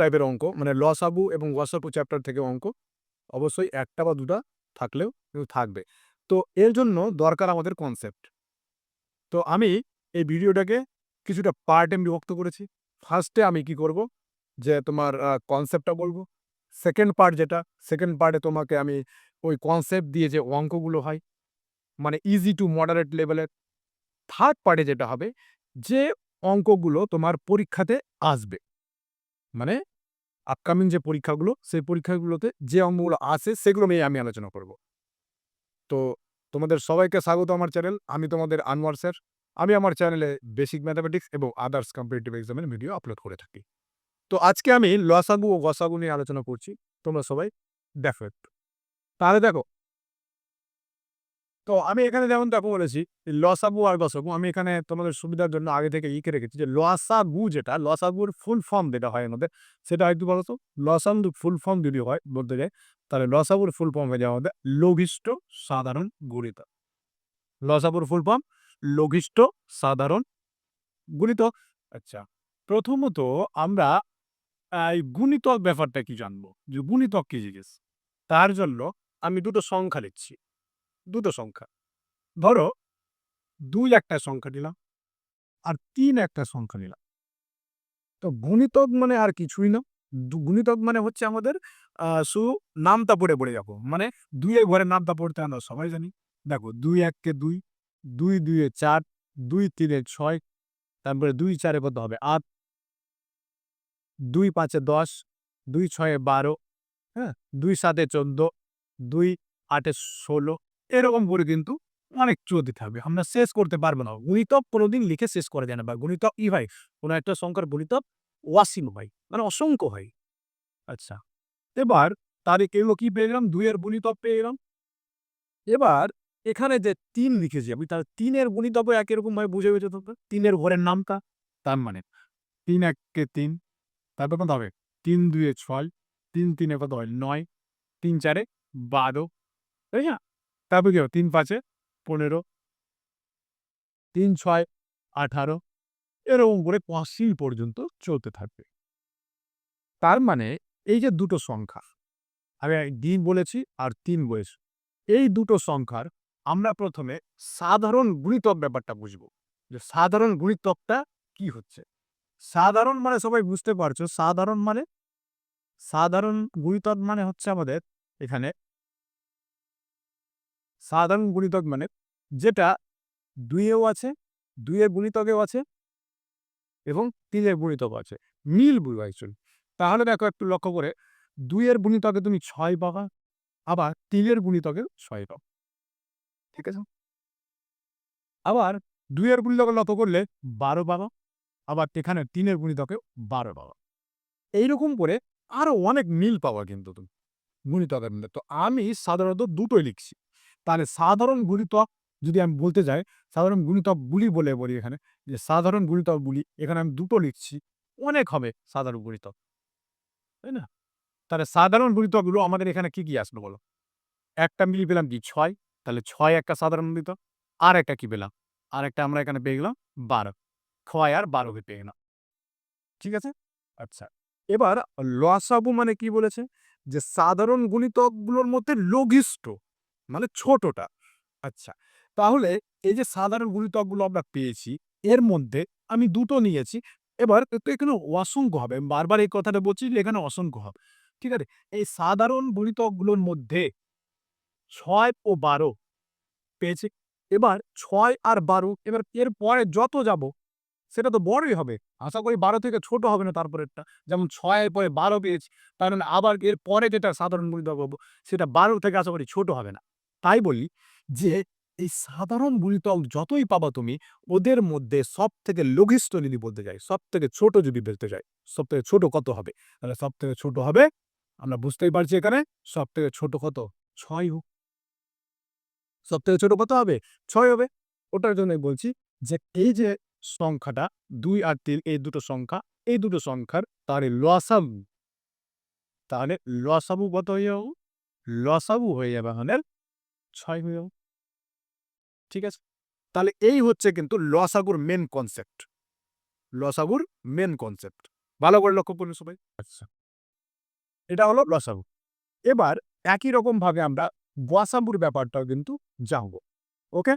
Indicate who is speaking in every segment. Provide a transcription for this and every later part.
Speaker 1: টাইপের অঙ্ক মানে লসাগু এবং গসাগু চ্যাপ্টার থেকে অঙ্ক, অবশ্যই একটা বা দুটা থাকলেও কিন্তু থাকবে। তো এর জন্য দরকার আমাদের কনসেপ্ট তো আমি এই ভিডিওটাকে কিছুটা পার্টে বিভক্ত করেছি। ফার্স্টে আমি কি করব? যে তোমার কনসেপ্টটা বলব। সেকেন্ড পার্ট যেটা সেকেন্ড পার্টে তোমাকে আমি ওই কনসেপ্ট দিয়ে যে অঙ্কগুলো হয় মানে ইজি টু মডারেট লেভেলের থার্ড পার্টে যেটা হবে, যে অঙ্কগুলো তোমার পরীক্ষাতে আসবে। মানে আপকামিং যে পরীক্ষাগুলো, সেই পরীক্ষাগুলোতে যে অঙ্গগুলো আছে, সেগুলো নিয়ে আমি আলোচনা করব। তো তোমাদের সবাইকে স্বাগত আমার চ্যানেল। আমি তোমাদের আনোয়ার স্যার। আমি আমার চ্যানেলে বেসিক ম্যাথামেটিক্স এবং আদার্স কম্পিটিটিভ এক্সামের ভিডিও আপলোড করে থাকি। তো আজকে আমি লসাগু ও গসাগু নিয়ে আলোচনা করছি। তোমরা সবাই দেখো তাহলে দেখো তো আমি এখানে যেমন দেখো বলেছি লসাগু আর গসাগু আমি এখানে তোমাদের সুবিধার জন্য আগে থেকে ইকে রেখেছি, যে লসাগু যেটা, লসাগুর ফুল ফর্ম যেটা হয় আমাদের সেটা একটু বলো তো লসাগু ফুল ফর্ম যদি হয় বলতে যায় তাহলে লসাগুর ফুল ফর্ম হয়ে যাওয়া আমাদের লঘিষ্ঠ সাধারণ গুণিত। লসাগুর ফুল ফর্ম লঘিষ্ঠ সাধারণ গুণিত। আচ্ছা প্রথমত আমরা এই গুণিতক ব্যাপারটা কি জানব? যে গুণিতক কি জিজ্ঞেস? তার জন্য আমি দুটো সংখ্যা লিখছি। দুটো সংখ্যা। ধরো দুই একটা সংখ্যা নিলাম আর তিন একটা সংখ্যা নিলাম। তো গুণিতক মানে আর কিছুই না। গুণিতক মানে হচ্ছে আমাদের শুধু নামটা পড়ে পড়ে যাব। মানে দুইয়ের ঘরে নামটা পড়তে আমরা সবাই জানি। দেখো দুই এককে দুই দুই দুইয়ে চার, দুই তিনে ছয়, তারপরে দুই চারে কত হবে? আট। দুই পাঁচে দশ, দুই ছয়ে বারো হ্যাঁ? দুই সাতে চোদ্দ, দুই আটে ষোলো এরকম করে কিন্তু অনেক চলতে থাকবে আমরা শেষ করতে পারব না। গুণিতক কোনোদিন লিখে শেষ করে যায় না বা গুণিতক ই হয় কোনো একটা সংখ্যার গুণিতক ওয়াসিম ভাই মানে অসংখ্য হয় আচ্ছা এবার তার এগুলো কি পেয়ে গেলাম? দুইয়ের গুণিতক পেয়ে গেলাম। এবার এখানে যে তিন লিখেছি, আমি তার তিনের গুণিতক একই ভাবে বুঝে গেছে তোমরা? তিনের ঘরের নামটা, তার মানে তিন এককে তিন, তারপর কত হবে? তিন দুয়ে ছয়, তিন তিনে কত হয়? নয়, তিন চারে বারো, তাই না? তারপর কি তিন, পাঁচে পনেরো, তিন, ছয়, আঠারো, এরকম করে পঁচাশি পর্যন্ত চলতে থাকবে। তার মানে এই যে দুটো সংখ্যা, আমি দিন বলেছি আর তিন বলেছি, এই দুটো সংখ্যার আমরা প্রথমে সাধারণ গুণিতক ব্যাপারটা বুঝব, যে সাধারণ গুণিতকটা কি হচ্ছে? সাধারণ মানে সবাই বুঝতে পারছ, সাধারণ মানে সাধারণ গুণিতক মানে হচ্ছে আমাদের এখানে সাধারণ গুণিতক মানে যেটা দুইয়েও আছে, দুইয়ের গুণিতকেও আছে এবং তিনের গুণিতক আছে। মিল অ্যাকচুয়ালি তাহলে দেখো একটু লক্ষ্য করে, দুইয়ের গুণিতকে তুমি ছয় পাবা, আবার তিনের গুণিতকে ছয় পাবা ঠিক আছে? আবার দুইয়ের গুণিতকে লক্ষ্য করলে বারো পাবা, আবার এখানে তিনের গুণিতকে বারো পাবা। এইরকম করে আরও অনেক মিল পাওয়া কিন্তু তুমি গুণিতকের মধ্যে। তো আমি সাধারণত দুটোই লিখছি। তাহলে সাধারণ গুণিতক যদি আমি বলতে যাই, সাধারণ গুণিতক বুলি বলে বলি এখানে, যে সাধারণ গুণিতক বুলি, এখানে আমি দুটো লিখছি, অনেক হবে সাধারণ গুণিতক। তাই না? তাহলে সাধারণ গুণিতকগুলো আমাদের এখানে কি কি আসলো বলো? একটা মিলি পেলাম কি? ছয়। তাহলে ছয় একটা সাধারণ গুণিতক, আর একটা কি পেলাম? আর একটা আমরা এখানে পেয়ে গেলাম বারো। ছয় আর বারোকে পেয়ে গেলাম। ঠিক আছে? আচ্ছা এবার লসাবু মানে কি বলেছে? যে সাধারণ গুণিতকগুলোর মধ্যে লঘিষ্ঠ। মানে ছোটটা। আচ্ছা তাহলে এই যে সাধারণ গুণিতকগুলো আমরা পেয়েছি, এর মধ্যে আমি দুটো নিয়েছি। এবার তো এখানে অসংখ্য হবে বারবার এই কথাটা বলছি যে এখানে অসংখ্য হবে, ঠিক আছে? এই সাধারণ গুণিতকগুলোর মধ্যে ছয় ও বারো পেয়েছি। এবার ছয় আর বারো, এবার এর পরে যত যাব, সেটা তো বড়ই হবে। আশা করি বারো থেকে ছোট হবে না তারপরেরটা। যেমন ছয়ের পরে বারো পেয়েছি, তার মানে আবার এর পরে যেটা সাধারণ গুণিতক পাবো সেটা বারো থেকে আশা করি ছোট হবে না। তাই বলি যে, এই সাধারণ গুণিতক যতই পাবা তুমি, ওদের মধ্যে সব থেকে লঘিষ্ঠ যদি বলতে যাই সব থেকে ছোট যদি বলতে যাই সব থেকে ছোট কত হবে? তাহলে সব থেকে ছোট হবে, আমরা বুঝতেই পারছি এখানে সব থেকে ছোট কত? ছয় হোক। সব থেকে ছোট কত হবে? ছয় হবে। ওটার জন্যই বলছি যে, এই যে সংখ্যাটা, দুই আর তিন, এই দুটো সংখ্যা, এই দুটো সংখ্যার তাহলে লসাবু। তাহলে লসাবু কত হয়ে যাব? লসাবু হয়ে যাবে আমাদের ছয় হয়ে ঠিক আছে? তাহলে এই হচ্ছে কিন্তু লসাগুর মেন কনসেপ্ট লসাগুর মেন কনসেপ্ট ভালো করে লক্ষ্য করুন সবাই। আচ্ছা। এটা হলো লসাগু এবার একই রকম ভাবে আমরা গসাগুর ব্যাপারটাও কিন্তু জানব। ওকে?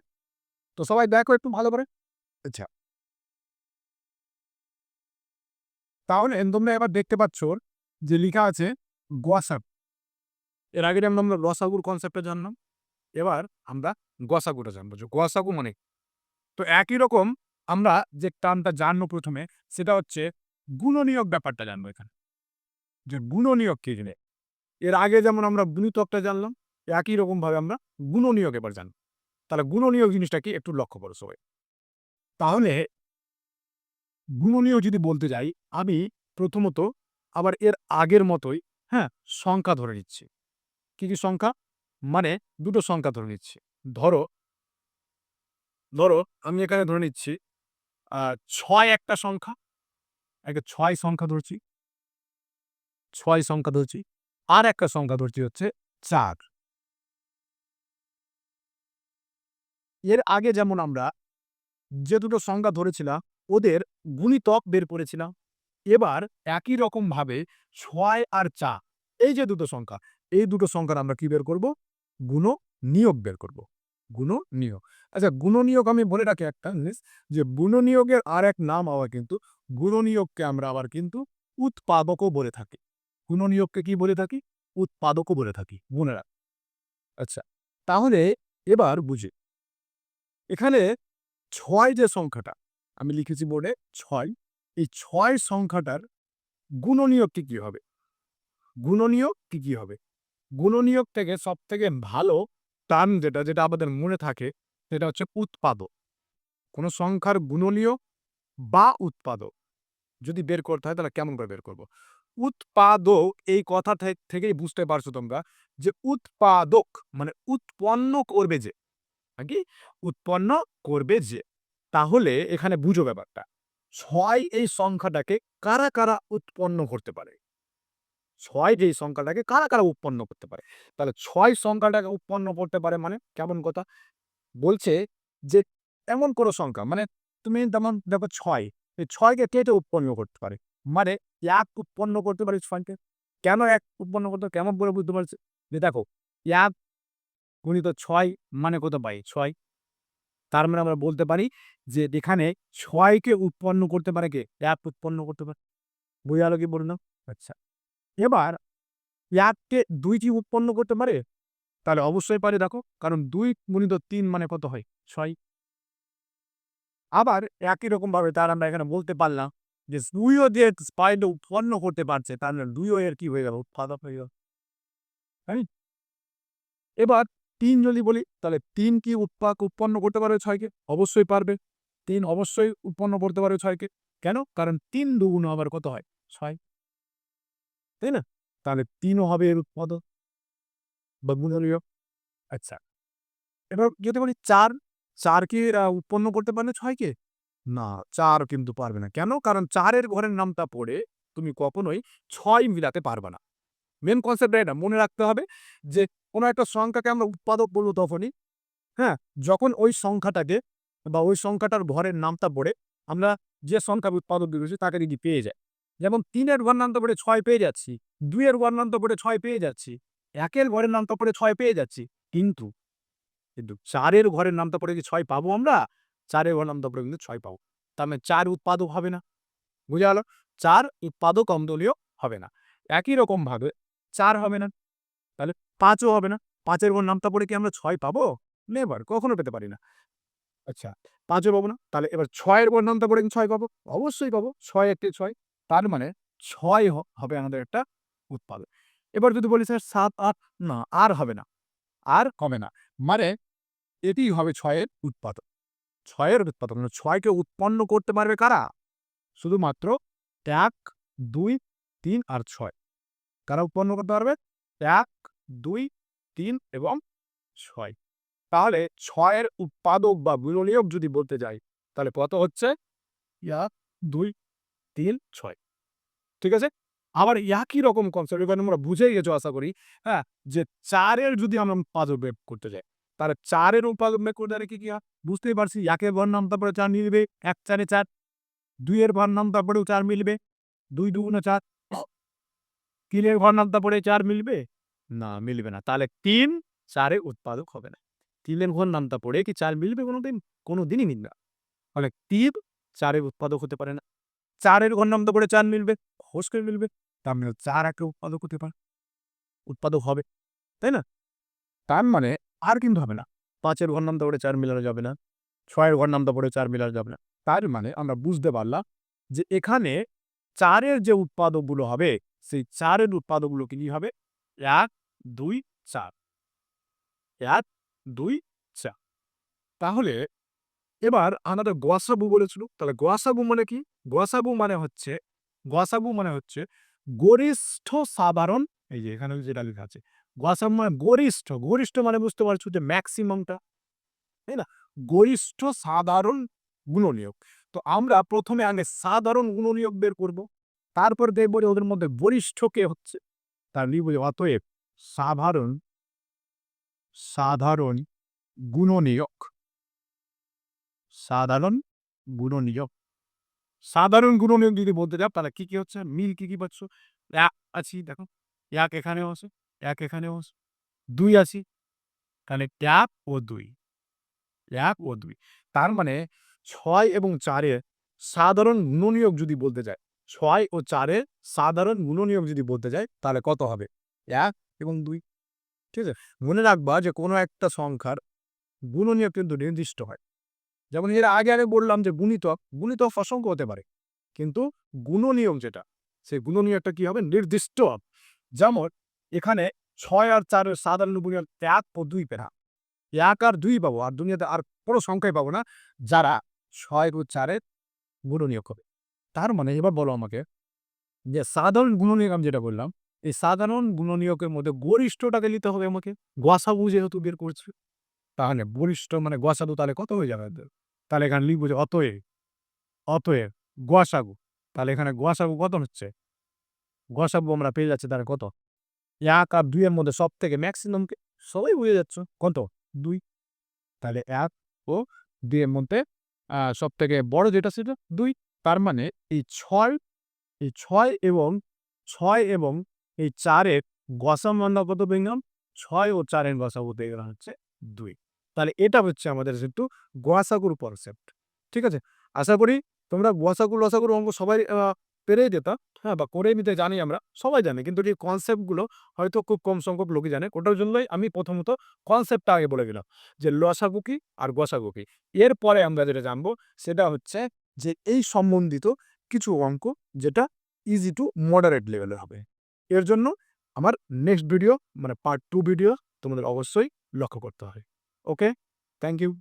Speaker 1: তো সবাই দেখো একটু ভালো করে। আচ্ছা। তাহলে তোমরা এবার দেখতে পাচ্ছ যে লেখা আছে গোয়াসাগু এর আগে যেমন আমরা লসাগুর কনসেপ্টটা জানলাম। এবার আমরা গসাগুটা জানব যে গসাগু মানে তো একই রকম আমরা যে টার্মটা জানব প্রথমে, সেটা হচ্ছে গুণনীয়ক ব্যাপারটা জানব এখানে। যে গুণনীয়ক কি জিনিস? এর আগে যেমন আমরা গুণিতকটা জানলাম, একই রকম ভাবে আমরা গুণনীয়ক এবার জানব। তাহলে গুণনীয়ক জিনিসটা কি? একটু লক্ষ্য করো সবাই। তাহলে গুণনীয় যদি বলতে যাই, আমি প্রথমত আবার এর আগের মতোই হ্যাঁ সংখ্যা ধরে নিচ্ছি। কি কি সংখ্যা? মানে দুটো সংখ্যা ধরে নিচ্ছি। ধরো ধরো আমি এখানে ধরে নিচ্ছি ছয় একটা সংখ্যা একটা ছয় সংখ্যা ধরছি, ছয় সংখ্যা ধরছি, আর একটা সংখ্যা ধরছি হচ্ছে চার। এর আগে যেমন আমরা যে দুটো সংখ্যা ধরেছিলাম, ওদের গুণিতক বের করেছিলাম। এবার একই রকম ভাবে ছয় আর চা এই যে দুটো সংখ্যা, এই দুটো সংখ্যার আমরা কি বের করব? গুণ নিয়োগ বের করব। গুণ নিয়োগ। আচ্ছা গুণ নিয়োগ আমি বলে রাখি একটা জিনিস যে, গুণ নিয়োগের আর এক নাম আবার কিন্তু গুণ নিয়োগকে আমরা আবার কিন্তু উৎপাদকও বলে থাকি। গুণ নিয়োগকে কি বলে থাকি? উৎপাদকও বলে থাকি। মনে রাখ। আচ্ছা তাহলে এবার বুঝি। এখানে ছয় যে সংখ্যাটা, আমি লিখেছি বোর্ডে ছয়। এই ছয় সংখ্যাটার গুণনীয়ক কি কি হবে? গুণনীয়ক কি কি হবে? গুণনীয়ক থেকে সব থেকে ভালো টার্ম যেটা যেটা আমাদের মনে থাকে, সেটা হচ্ছে উৎপাদক। কোনো সংখ্যার গুণনীয় বা উৎপাদক যদি বের করতে হয়, তাহলে কেমন করে বের করব? উৎপাদক, এই কথা থেকেই বুঝতে পারছ তোমরা যে উৎপাদক মানে উৎপন্ন করবে যে। নাকি উৎপন্ন করবে যে। তাহলে এখানে বুঝো ব্যাপারটা। ছয় এই সংখ্যাটাকে কারা কারা উৎপন্ন করতে পারে? ছয় যে সংখ্যাটাকে কারা কারা উৎপন্ন করতে পারে? তাহলে ছয় সংখ্যাটাকে উৎপন্ন করতে পারে মানে কেমন কথা? বলছে যে এমন কোনো সংখ্যা মানে তুমি যেমন দেখো ছয় ছয়কে কেটে উৎপন্ন করতে পারে? মানে এক উৎপন্ন করতে পারে ছয়কে। কেন এক উৎপন্ন করতে? কেমন করে বুঝতে পারছে? যে দেখো, এক গুণিত ছয় মানে কত পাই? ছয়। তার মানে আমরা বলতে পারি যে এখানে ছয়কে উৎপন্ন করতে পারে কে? এক উৎপন্ন করতে পারে। বুঝে গেল কি বললাম? আচ্ছা। এবার এককে দুইটি উৎপন্ন করতে পারে? তাহলে অবশ্যই পারে দেখো, কারণ দুই গুণিত তিন মানে কত হয়? ছয়। আবার একই রকম ভাবে তার আমরা এখানে বলতে পারলাম যে দুইও যে স্পাইড উৎপন্ন করতে পারছে, তার মানে দুইও এর কি হয়ে গেল? উৎপাদক হয়ে গেল। তাই? এবার তিন যদি বলি, তাহলে তিন কি উৎপাক উৎপন্ন করতে পারবে ছয়কে? অবশ্যই পারবে। তিন অবশ্যই উৎপন্ন করতে পারবে ছয়কে। কেন? কারণ তিন দুগুণ আবার কত হয়? ছয়। তাই না? তাহলে তিনও হবে এর উৎপাদক। বা গুণনীয় আচ্ছা। এবার যদি বলি চার চার কি উৎপন্ন করতে পারবে ছয়কে না চার কিন্তু পারবে না। কেন? কারণ চারের ঘরের নামটা পড়ে তুমি কখনোই ছয় মিলাতে পারবে না। মেন কনসেপ্ট এটা। মনে রাখতে হবে যে কোনো একটা সংখ্যাকে আমরা উৎপাদক বলব তখনই। হ্যাঁ? যখন ওই সংখ্যাটাকে বা ওই সংখ্যাটার ঘরের নামটা পড়ে, আমরা যে সংখ্যা উৎপাদক দিয়েছি তাকে যদি পেয়ে যায়। যেমন তিনের নামটা পড়ে ছয় পেয়ে যাচ্ছি, দুইয়ের নামটা পড়ে ছয় পেয়ে যাচ্ছি, একের ঘরের নামটা পড়ে ছয় পেয়ে যাচ্ছি। কিন্তু কিন্তু চারের ঘরের নামটা পড়ে কি ছয় পাবো আমরা? চারের ঘর নামটা পড়ে কিন্তু ছয় পাবো। তার মানে চার উৎপাদক হবে না। বুঝা গেল? চার উৎপাদক অমদলীয় হবে না। একই রকম ভাবে চার হবে না। তাহলে পাঁচও হবে না। পাঁচের ঘর নামটা পড়ে কি আমরা ছয় পাবো? নেবার কখনো পেতে পারি না। আচ্ছা পাঁচও পাবো না। তাহলে এবার ছয়ের ঘর নামটা পড়ে কি ছয় পাবো? অবশ্যই পাবো। ছয় একটি ছয়। তার মানে ছয় হবে আমাদের একটা উৎপাদক এবার যদি বলি স্যার সাত, আট, না, আর হবে না। আর কমে না। মানে এটি হবে ছয়ের উৎপাদক ছয়ের উৎপাদক মানে ছয়কে উৎপন্ন করতে পারবে কারা? শুধুমাত্র এক, দুই, তিন আর ছয়। কারা উৎপন্ন করতে পারবে? এক, দুই, তিন এবং ছয়। তাহলে ছয়ের উৎপাদক বা গুণনীয়ক যদি বলতে যাই, তাহলে কত হচ্ছে? এক, দুই, তিন, ছয়। ঠিক আছে? আবার একই রকম কনসেপ্ট এখানে আমরা বুঝেই গেছো আশা করি হ্যাঁ? যে চারের যদি আমরা উৎপাদক বের করতে যাই, তাহলে চারের উৎপাদক বের করতে কি কি বুঝতেই পারছি, একের ভর নাম, তারপরে চার মিলবে এক, চারে চার, দুইয়ের ভর নাম, তারপরেও চার মিলবে, দুই, দুগুণে চার, তিনের ঘর নামতা পড়ে চার মিলবে? না মিলবে না। তাহলে তিন চারে উৎপাদক হবে না। তিনের ঘর নামতা পড়ে কি চার মিলবে? কোনোদিন কোনো দিনই মিলবে না। ফলে তিন চারের উৎপাদক হতে পারে না। চারের ঘর নামতা পড়ে চার মিলবে। হোস করে মিলবে, তার মানে চার একটা উৎপাদক হতে পারে, উৎপাদক হবে, তাই না? তার মানে আর কিন্তু হবে না। পাঁচের ঘর নামতা পড়ে চার মিলানো যাবে না, ছয়ের ঘর নামতা পড়ে চার মিলানো যাবে না। তার মানে আমরা বুঝতে পারলাম যে এখানে চারের যে উৎপাদকগুলো হবে, সেই চারের উৎপাদকগুলো কি হবে? এক, দুই, চার। এক, দুই, চার। তাহলে এবার আমাদের গোয়াসাবু বলেছিল, তাহলে গোয়াসাবু মানে কি? গোয়াসাবু মানে হচ্ছে গোয়াসাবু মানে হচ্ছে গরিষ্ঠ সাধারণ, এই যে এখানে যেটা লেখা আছে, গোয়াসাবু মানে গরিষ্ঠ গরিষ্ঠ মানে বুঝতে পারছ যে ম্যাক্সিমামটা তাই না? গরিষ্ঠ সাধারণ গুণনীয়ক। তো আমরা প্রথমে আগে সাধারণ গুণনীয়ক বের করব, তারপর দেখব যে ওদের মধ্যে গরিষ্ঠ কে হচ্ছে, তার লিখব যে অতএব সাধারণ সাধারণ গুণনীয়ক। সাধারণ গুণনীয়ক। সাধারণ গুণনীয়ক যদি বলতে যাও, তাহলে কি কি হচ্ছে? মিল কি কি পাচ্ছ? এক আছি, দেখো। এক এখানেও আছে, এক এখানেও আছে। দুই আছি, তাহলে এক ও দুই। এক ও দুই। তার মানে ছয় এবং চারে সাধারণ গুণনীয়ক যদি বলতে যায়, ছয় ও চারের সাধারণ গুণনীয়ক যদি বলতে যায়, তাহলে কত হবে? এক এবং দুই। ঠিক আছে? মনে রাখবা যে কোনো একটা সংখ্যার গুণনীয়ক কিন্তু নির্দিষ্ট হয়। যেমন এর আগে আগে বললাম যে গুণিতক গুণিতক অসংখ্য হতে পারে। কিন্তু গুণনীয়ক যেটা, সেই গুণনীয়কটা কি হবে? নির্দিষ্ট। যেমন এখানে ছয় আর চারের সাধারণ গুণনীয়ক এক ও দুই পেরা। এক আর দুই পাবো, আর দুনিয়াতে আর কোনো সংখ্যাই পাবো না, যারা ছয় ও চারের গুণনীয়ক হবে। তার মানে এবার বলো আমাকে যে সাধারণ গুণনীয়ক আমি যেটা বললাম, এই সাধারণ গুণনীয়কের মধ্যে গরিষ্ঠটাকে নিতে হবে আমাকে। গোয়াসাবু যেহেতু বের করছে। তাহলে বরিষ্ঠ মানে গোয়াসাবু তাহলে কত হয়ে যাবে? তাহলে এখানে লিখব যে অতএব অতএব গোয়াসাগু। তাহলে এখানে গোয়াসাগু কত হচ্ছে? গোয়াসাগু আমরা পেয়ে যাচ্ছি তাহলে কত? এক আর দুইয়ের মধ্যে সব থেকে ম্যাক্সিমামকে সবাই বুঝে যাচ্ছ? কত? দুই। তাহলে এক ও দুইয়ের মধ্যে সব থেকে বড় যেটা সেটা দুই। তার মানে এই ছয় এই ছয় এবং ছয় এবং এই চারের গসাম কত পেলাম ছয় ও চারের গসাগু পেয়ে হচ্ছে দুই। তাহলে এটা হচ্ছে আমাদের কিন্তু গোয়াসাগুর কনসেপ্ট ঠিক আছে? আশা করি তোমরা গোয়াসাগু লসাগুর অঙ্ক সবাই পেরেই যেতা হ্যাঁ বা করে নিতে জানি আমরা, সবাই জানে, কিন্তু এই কনসেপ্টগুলো হয়তো খুব কম সংখ্যক লোকই জানে, ওটার জন্যই আমি প্রথমত কনসেপ্টটা আগে বলে গেলাম যে লসাগু কি আর গোসাগু কি। এরপরে আমরা যেটা জানব, সেটা হচ্ছে যে এই সম্বন্ধিত কিছু অঙ্ক যেটা ইজি টু মডারেট লেভেলের হবে। এর জন্য আমার নেক্সট ভিডিও মানে পার্ট টু ভিডিও তোমাদের অবশ্যই লক্ষ্য করতে হবে Okay, thank you.